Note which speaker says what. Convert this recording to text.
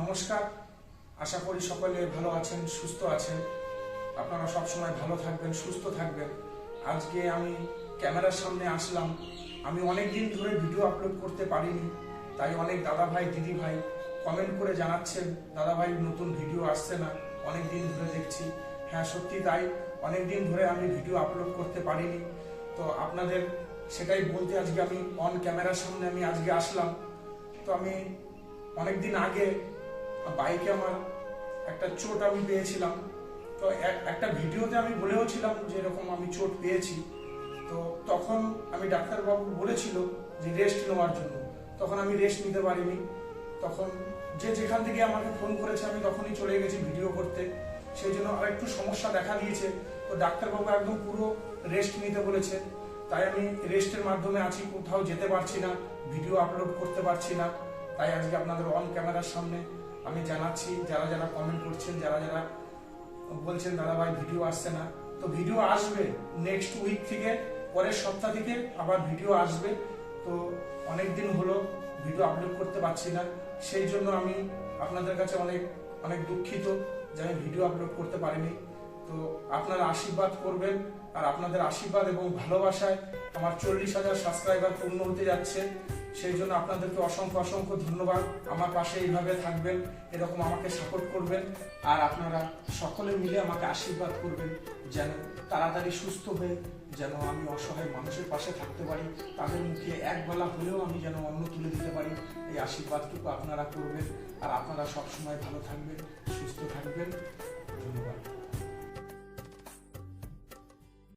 Speaker 1: নমস্কার। আশা করি সকলে ভালো আছেন, সুস্থ আছেন। আপনারা সব সময় ভালো থাকবেন, সুস্থ থাকবেন। আজকে আমি ক্যামেরার সামনে আসলাম। আমি অনেক দিন ধরে ভিডিও আপলোড করতে পারিনি, তাই অনেক দাদা ভাই দিদি ভাই কমেন্ট করে জানাচ্ছেন দাদা ভাই নতুন ভিডিও আসছে না অনেক দিন ধরে দেখছি। হ্যাঁ সত্যি তাই। অনেক দিন ধরে আমি ভিডিও আপলোড করতে পারিনি। তো আপনাদের সেটাই বলতে আজকে আমি অন ক্যামেরার সামনে আমি আজকে আসলাম। তো আমি অনেকদিন আগে বাইকে আমার একটা চোট আমি পেয়েছিলাম। তো এক- একটা ভিডিওতে আমি বলেও ছিলাম যে এরকম আমি চোট পেয়েছি। তো তখন আমি ডাক্তারবাবু বলেছিল যে রেস্ট নেওয়ার জন্য। তখন আমি রেস্ট নিতে পারিনি। তখন যে যেখান থেকে আমাকে ফোন করেছে, আমি তখনই চলে গেছি ভিডিও করতে। সেই জন্য আর একটু সমস্যা দেখা দিয়েছে। তো ডাক্তারবাবু একদম পুরো রেস্ট নিতে বলেছে। তাই আমি রেস্টের মাধ্যমে আছি, কোথাও যেতে পারছি না ভিডিও আপলোড করতে পারছি না। তাই আজকে আপনাদের অন ক্যামেরার সামনে আমি জানাচ্ছি, যারা যারা কমেন্ট করছেন, যারা যারা বলছেন, দাদা ভাই ভিডিও আসছে না। তো ভিডিও আসবে নেক্সট উইক থেকে, পরের সপ্তাহ থেকে আবার ভিডিও আসবে। তো অনেক দিন হলো ভিডিও আপলোড করতে পারছি না। সেই জন্য আমি আপনাদের কাছে অনেক অনেক দুঃখিত যে আমি ভিডিও আপলোড করতে পারিনি। তো আপনারা আশীর্বাদ করবেন আর আপনাদের আশীর্বাদ এবং ভালোবাসায় আমার চল্লিশ হাজার সাবস্ক্রাইবার পূর্ণ হতে যাচ্ছে। সেই জন্য আপনাদেরকে অসংখ্য অসংখ্য ধন্যবাদ। আমার পাশে এইভাবে থাকবেন, এরকম আমাকে সাপোর্ট করবেন আর আপনারা সকলে মিলে আমাকে আশীর্বাদ করবেন যেন তাড়াতাড়ি সুস্থ হয়ে যেন আমি অসহায় মানুষের পাশে থাকতে পারি। তাদের মুখে এক বেলা হলেও আমি যেন অন্ন তুলে দিতে পারি। এই আশীর্বাদটুকু আপনারা করবেন আর আপনারা সবসময় ভালো থাকবেন, সুস্থ থাকবেন। ধন্যবাদ।